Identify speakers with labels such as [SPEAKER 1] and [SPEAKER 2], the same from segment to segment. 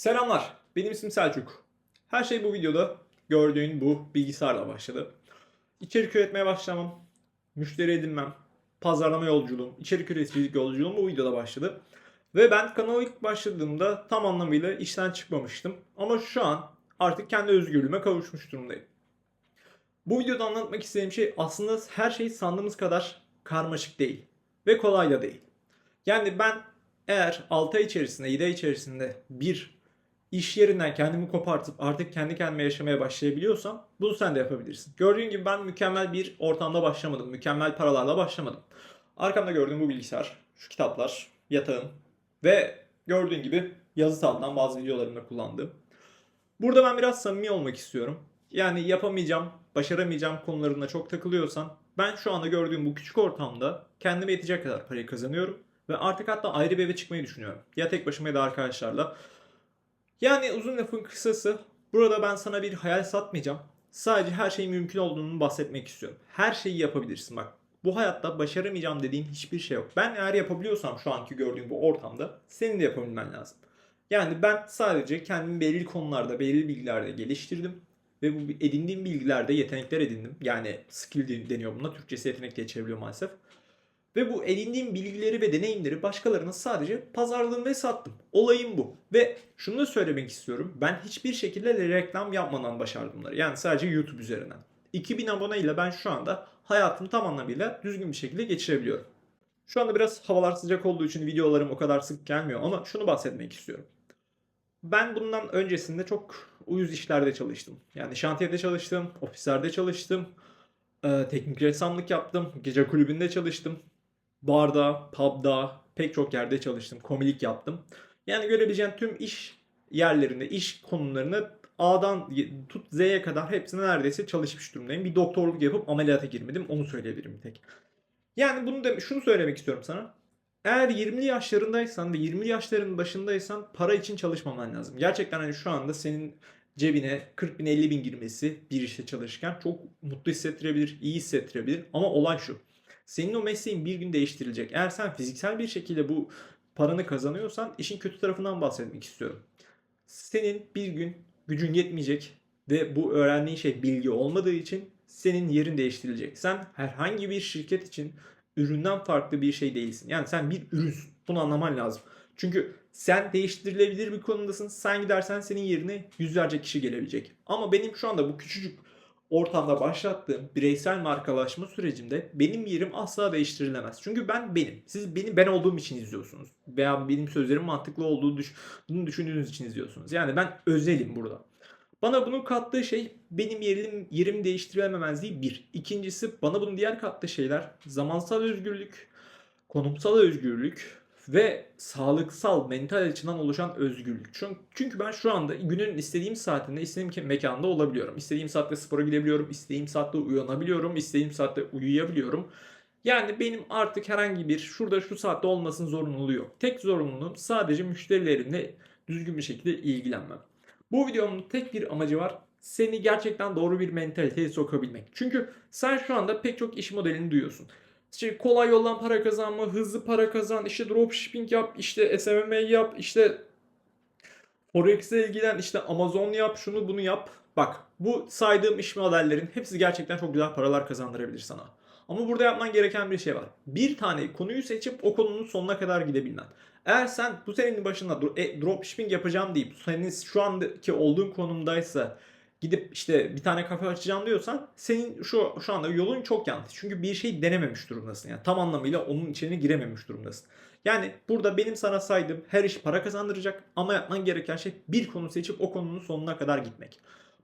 [SPEAKER 1] Selamlar, benim ismim Selçuk. Her şey bu videoda gördüğün bu bilgisayarla başladı. İçerik üretmeye başlamam, müşteri edinmem, pazarlama yolculuğum, içerik üreticilik yolculuğum bu videoda başladı. Ve ben kanala ilk başladığımda tam anlamıyla işten çıkmamıştım. Ama şu an artık kendi özgürlüğüme kavuşmuş durumdayım. Bu videoda anlatmak istediğim şey aslında her şey sandığımız kadar karmaşık değil. Ve kolay da değil. Yani ben eğer 6 ay içerisinde, 7 ay içerisinde bir iş yerinden kendimi kopartıp artık kendi kendime yaşamaya başlayabiliyorsam bunu sen de yapabilirsin. Gördüğün gibi ben mükemmel bir ortamda başlamadım. Mükemmel paralarla başlamadım. Arkamda gördüğün bu bilgisayar, şu kitaplar, yatağım ve gördüğün gibi yazı tahtından bazı videolarımda kullandığım. Burada ben biraz samimi olmak istiyorum. Yani yapamayacağım, başaramayacağım konularında çok takılıyorsan ben şu anda gördüğüm bu küçük ortamda kendime yetecek kadar parayı kazanıyorum. Ve artık hatta ayrı bir eve çıkmayı düşünüyorum. Ya tek başıma ya da arkadaşlarla. Yani uzun lafın kısası burada ben sana bir hayal satmayacağım. Sadece her şeyin mümkün olduğunu bahsetmek istiyorum. Her şeyi yapabilirsin bak. Bu hayatta başaramayacağım dediğin hiçbir şey yok. Ben eğer yapabiliyorsam şu anki gördüğüm bu ortamda senin de yapabilmen lazım. Yani ben sadece kendimi belirli konularda, belirli bilgilerde geliştirdim. Ve bu edindiğim bilgilerde yetenekler edindim. Yani skill deniyor buna. Türkçesi yetenek diye çevriliyor maalesef. Ve bu edindiğim bilgileri ve deneyimleri başkalarına sadece pazarladım ve sattım. Olayım bu. Ve şunu da söylemek istiyorum. Ben hiçbir şekilde reklam yapmadan başardım bunları. Yani sadece YouTube üzerinden. 2000 abone ile ben şu anda hayatımı tam anlamıyla düzgün bir şekilde geçirebiliyorum. Şu anda biraz havalar sıcak olduğu için videolarım o kadar sık gelmiyor ama şunu bahsetmek istiyorum. Ben bundan öncesinde çok uyuz işlerde çalıştım. Yani şantiyede çalıştım, ofislerde çalıştım, teknik ressamlık yaptım, gece kulübünde çalıştım, barda, pubda, pek çok yerde çalıştım, komilik yaptım. Yani görebileceğin tüm iş yerlerinde, iş konularını A'dan tut Z'ye kadar hepsine neredeyse çalışmış durumdayım. Bir doktorluk yapıp ameliyata girmedim, onu söyleyebilirim tek. Yani bunu da şunu söylemek istiyorum sana. Eğer 20'li yaşlarındaysan ve 20'li yaşların başındaysan para için çalışmaman lazım. Gerçekten hani şu anda senin cebine 40 bin 50 bin girmesi bir işte çalışırken çok mutlu hissettirebilir, iyi hissettirebilir. Ama olay şu. Senin o mesleğin bir gün değiştirilecek. Eğer sen fiziksel bir şekilde bu paranı kazanıyorsan işin kötü tarafından bahsetmek istiyorum. Senin bir gün gücün yetmeyecek ve bu öğrendiğin şey bilgi olmadığı için senin yerin değiştirilecek. Sen herhangi bir şirket için üründen farklı bir şey değilsin. Yani sen bir ürünsün. Bunu anlaman lazım. Çünkü sen değiştirilebilir bir konumdasın. Sen gidersen senin yerine yüzlerce kişi gelebilecek. Ama benim şu anda bu küçücük ortamda başlattığım bireysel markalaşma sürecimde benim yerim asla değiştirilemez. Çünkü ben benim. Siz beni ben olduğum için izliyorsunuz. Veya benim sözlerim mantıklı olduğu düş düşündüğünüz için izliyorsunuz. Yani ben özelim burada. Bana bunun kattığı şey benim yerim, yerimi değiştirememezliği bir. İkincisi bana bunun diğer kattığı şeyler zamansal özgürlük, konumsal özgürlük ve sağlıksal, mental açıdan oluşan özgürlük. Çünkü, çünkü ben şu anda günün istediğim saatinde, istediğim mekanda olabiliyorum. İstediğim saatte spora gidebiliyorum, istediğim saatte uyanabiliyorum, istediğim saatte uyuyabiliyorum. Yani benim artık herhangi bir şurada şu saatte olmasın zorunluluğu yok. Tek zorunluluğum sadece müşterilerimle düzgün bir şekilde ilgilenmem. Bu videomun tek bir amacı var. Seni gerçekten doğru bir mentaliteye sokabilmek. Çünkü sen şu anda pek çok iş modelini duyuyorsun. İşte kolay yoldan para kazanma, hızlı para kazan, işte dropshipping yap, işte SMM yap, işte Forex'e ilgilen, işte Amazon yap, şunu bunu yap. Bak bu saydığım iş modellerin hepsi gerçekten çok güzel paralar kazandırabilir sana. Ama burada yapman gereken bir şey var. Bir tane konuyu seçip o konunun sonuna kadar gidebilmen. Eğer sen bu senenin başında e, dropshipping yapacağım deyip senin şu andaki olduğun konumdaysa gidip işte bir tane kafe açacağım diyorsan senin şu şu anda yolun çok yanlış. Çünkü bir şey denememiş durumdasın. Yani tam anlamıyla onun içine girememiş durumdasın. Yani burada benim sana saydığım her iş para kazandıracak ama yapman gereken şey bir konu seçip o konunun sonuna kadar gitmek.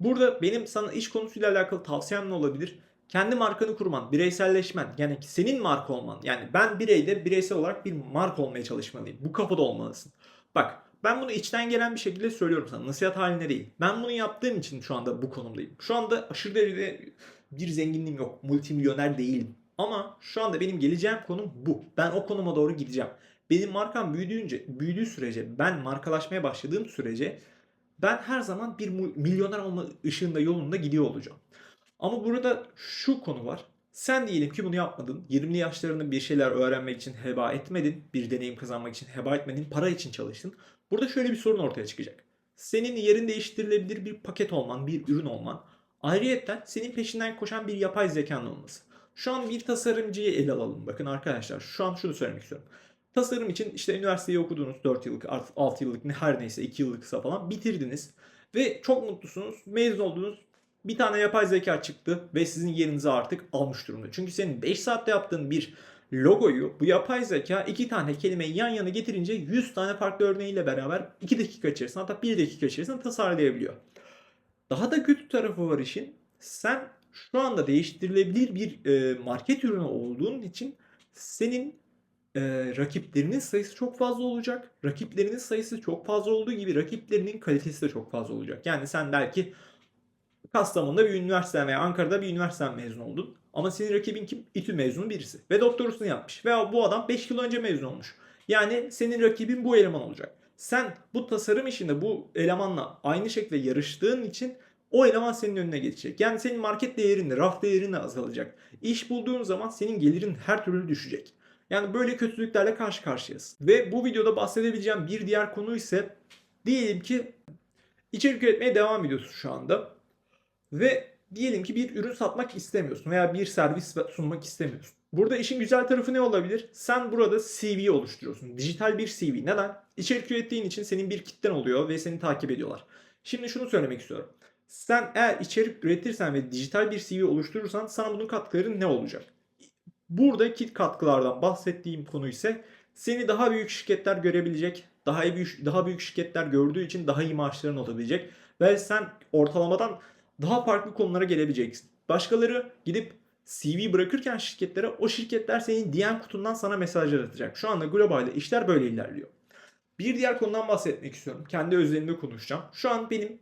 [SPEAKER 1] Burada benim sana iş konusuyla alakalı tavsiyem ne olabilir? kendi markanı kurman, bireyselleşmen, yani senin marka olman. Yani ben bireyde bireysel olarak bir marka olmaya çalışmalıyım. Bu kafada olmalısın. Bak ben bunu içten gelen bir şekilde söylüyorum sana. Nasihat haline değil. Ben bunu yaptığım için şu anda bu konumdayım. Şu anda aşırı derecede bir zenginliğim yok. Multimilyoner değilim. Ama şu anda benim geleceğim konum bu. Ben o konuma doğru gideceğim. Benim markam büyüdüğünce, büyüdüğü sürece, ben markalaşmaya başladığım sürece ben her zaman bir milyoner olma ışığında yolunda gidiyor olacağım. Ama burada şu konu var. Sen diyelim ki bunu yapmadın. 20'li yaşlarında bir şeyler öğrenmek için heba etmedin. Bir deneyim kazanmak için heba etmedin. Para için çalıştın. Burada şöyle bir sorun ortaya çıkacak. senin yerin değiştirilebilir bir paket olman, bir ürün olman. Ayrıyeten senin peşinden koşan bir yapay zekanın olması. Şu an bir tasarımcıyı ele alalım. Bakın arkadaşlar şu an şunu söylemek istiyorum. Tasarım için işte üniversiteyi okudunuz 4 yıllık, 6 yıllık ne her neyse 2 yıllıksa falan bitirdiniz. Ve çok mutlusunuz, mezun oldunuz. Bir tane yapay zeka çıktı ve sizin yerinizi artık almış durumda. Çünkü senin 5 saatte yaptığın bir logoyu bu yapay zeka iki tane kelimeyi yan yana getirince 100 tane farklı örneğiyle beraber 2 dakika içerisinde hatta 1 dakika içerisinde tasarlayabiliyor. Daha da kötü tarafı var işin. Sen şu anda değiştirilebilir bir e, market ürünü olduğun için senin e, rakiplerinin sayısı çok fazla olacak. Rakiplerinin sayısı çok fazla olduğu gibi rakiplerinin kalitesi de çok fazla olacak. Yani sen belki Kastamonu'da bir üniversite veya Ankara'da bir üniversite mezun oldun. Ama senin rakibin kim? İTÜ mezunu birisi. Ve doktorasını yapmış. Veya bu adam 5 yıl önce mezun olmuş. Yani senin rakibin bu eleman olacak. Sen bu tasarım işinde bu elemanla aynı şekilde yarıştığın için o eleman senin önüne geçecek. Yani senin market değerin de, raf değerin de azalacak. İş bulduğun zaman senin gelirin her türlü düşecek. Yani böyle kötülüklerle karşı karşıyayız. Ve bu videoda bahsedebileceğim bir diğer konu ise diyelim ki içerik üretmeye devam ediyorsun şu anda. Ve diyelim ki bir ürün satmak istemiyorsun veya bir servis sunmak istemiyorsun. Burada işin güzel tarafı ne olabilir? Sen burada CV oluşturuyorsun. Dijital bir CV. Neden? İçerik ürettiğin için senin bir kitlen oluyor ve seni takip ediyorlar. Şimdi şunu söylemek istiyorum. Sen eğer içerik üretirsen ve dijital bir CV oluşturursan sana bunun katkıları ne olacak? Buradaki katkılardan bahsettiğim konu ise seni daha büyük şirketler görebilecek, daha büyük daha büyük şirketler gördüğü için daha iyi maaşların olabilecek ve sen ortalamadan daha farklı konulara gelebileceksin. Başkaları gidip CV bırakırken şirketlere o şirketler senin DM kutundan sana mesajlar atacak. Şu anda globalde işler böyle ilerliyor. Bir diğer konudan bahsetmek istiyorum. Kendi özelimde konuşacağım. Şu an benim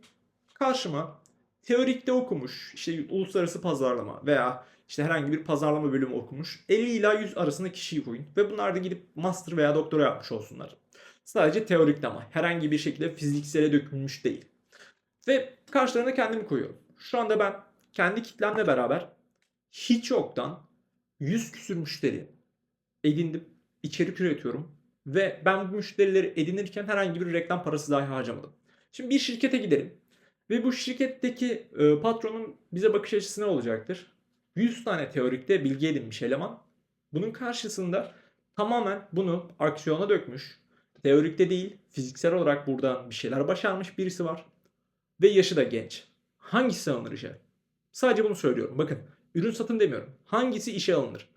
[SPEAKER 1] karşıma teorikte okumuş, işte uluslararası pazarlama veya işte herhangi bir pazarlama bölümü okumuş 50 ila 100 arasında kişiyi koyun ve bunlar da gidip master veya doktora yapmış olsunlar. Sadece teorikte ama herhangi bir şekilde fiziksele dökülmüş değil. Ve karşılarına kendimi koyuyorum. Şu anda ben kendi kitlemle beraber hiç yoktan 100 küsür müşteri edindim, içerik üretiyorum ve ben bu müşterileri edinirken herhangi bir reklam parası dahi harcamadım. Şimdi bir şirkete gidelim ve bu şirketteki e, patronun bize bakış açısı ne olacaktır? 100 tane teorikte bilgi edinmiş eleman. Bunun karşısında tamamen bunu aksiyona dökmüş. Teorikte değil, fiziksel olarak buradan bir şeyler başarmış birisi var. Ve yaşı da genç. Hangisi alınır işe? Sadece bunu söylüyorum. Bakın ürün satın demiyorum. Hangisi işe alınır?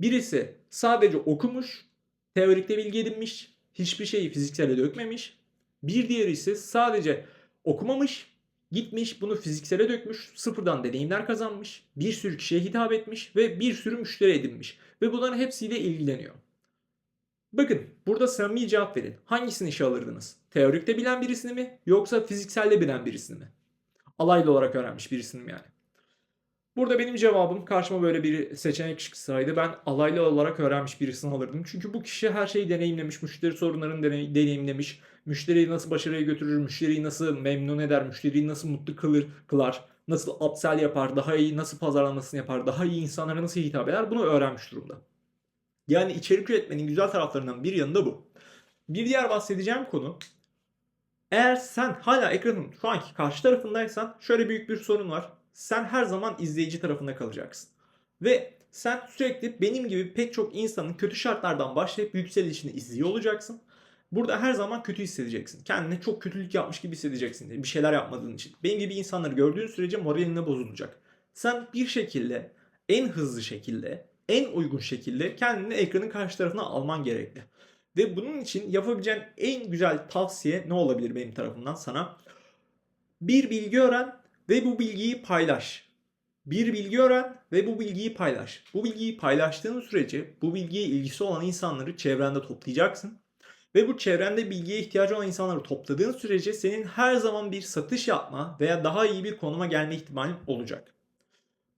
[SPEAKER 1] Birisi sadece okumuş, teorikte bilgi edinmiş, hiçbir şeyi fiziksele dökmemiş. Bir diğeri ise sadece okumamış, gitmiş bunu fiziksele dökmüş, sıfırdan deneyimler kazanmış, bir sürü kişiye hitap etmiş ve bir sürü müşteri edinmiş. Ve bunların hepsiyle ilgileniyor. Bakın burada samimi cevap verin. Hangisini işe alırdınız? Teorikte bilen birisini mi yoksa fizikselde bilen birisini mi? Alaylı olarak öğrenmiş birisini mi yani? Burada benim cevabım karşıma böyle bir seçenek çıksaydı ben alaylı olarak öğrenmiş birisini alırdım. Çünkü bu kişi her şeyi deneyimlemiş, müşteri sorunlarını deney- deneyimlemiş, müşteriyi nasıl başarıya götürür, müşteriyi nasıl memnun eder, müşteriyi nasıl mutlu kılır, kılar, nasıl upsell yapar, daha iyi nasıl pazarlamasını yapar, daha iyi insanlara nasıl hitap eder bunu öğrenmiş durumda. Yani içerik üretmenin güzel taraflarından bir yanında bu. Bir diğer bahsedeceğim konu eğer sen hala ekranın şu anki karşı tarafındaysan şöyle büyük bir sorun var. Sen her zaman izleyici tarafında kalacaksın. Ve sen sürekli benim gibi pek çok insanın kötü şartlardan başlayıp yükselişini izliyor olacaksın. Burada her zaman kötü hissedeceksin. Kendine çok kötülük yapmış gibi hissedeceksin. Bir şeyler yapmadığın için. Benim gibi insanları gördüğün sürece moraline bozulacak. Sen bir şekilde en hızlı şekilde, en uygun şekilde kendini ekranın karşı tarafına alman gerekli. Ve bunun için yapabileceğin en güzel tavsiye ne olabilir benim tarafımdan sana? Bir bilgi öğren ve bu bilgiyi paylaş. Bir bilgi öğren ve bu bilgiyi paylaş. Bu bilgiyi paylaştığın sürece bu bilgiye ilgisi olan insanları çevrende toplayacaksın. Ve bu çevrende bilgiye ihtiyacı olan insanları topladığın sürece senin her zaman bir satış yapma veya daha iyi bir konuma gelme ihtimalin olacak.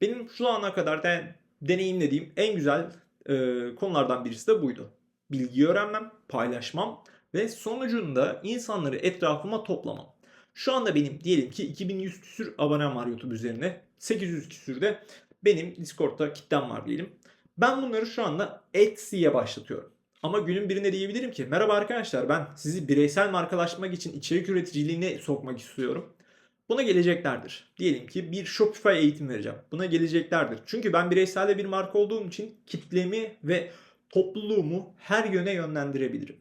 [SPEAKER 1] Benim şu ana kadar de deneyimlediğim en güzel e, konulardan birisi de buydu bilgi öğrenmem, paylaşmam ve sonucunda insanları etrafıma toplamam. Şu anda benim diyelim ki 2100 küsür abonem var YouTube üzerine. 800 küsür de benim Discord'da kitlem var diyelim. Ben bunları şu anda Etsy'ye başlatıyorum. Ama günün birinde diyebilirim ki merhaba arkadaşlar ben sizi bireysel markalaşmak için içerik üreticiliğine sokmak istiyorum. Buna geleceklerdir. Diyelim ki bir Shopify eğitim vereceğim. Buna geleceklerdir. Çünkü ben bireyselde bir marka olduğum için kitlemi ve topluluğumu her yöne yönlendirebilirim.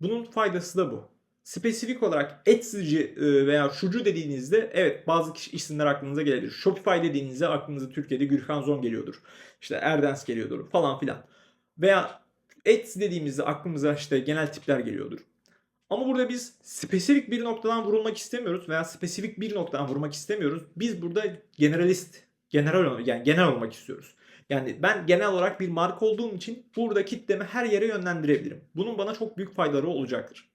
[SPEAKER 1] Bunun faydası da bu. Spesifik olarak Etsy'ci e, veya şucu dediğinizde evet bazı kişi isimler aklınıza gelebilir. Shopify dediğinizde aklınıza Türkiye'de Gürkan Zon geliyordur. İşte Erdens geliyordur falan filan. Veya Etsy dediğimizde aklımıza işte genel tipler geliyordur. Ama burada biz spesifik bir noktadan vurulmak istemiyoruz veya spesifik bir noktadan vurmak istemiyoruz. Biz burada generalist, general yani genel olmak istiyoruz. Yani ben genel olarak bir marka olduğum için burada kitlemi her yere yönlendirebilirim. Bunun bana çok büyük faydaları olacaktır.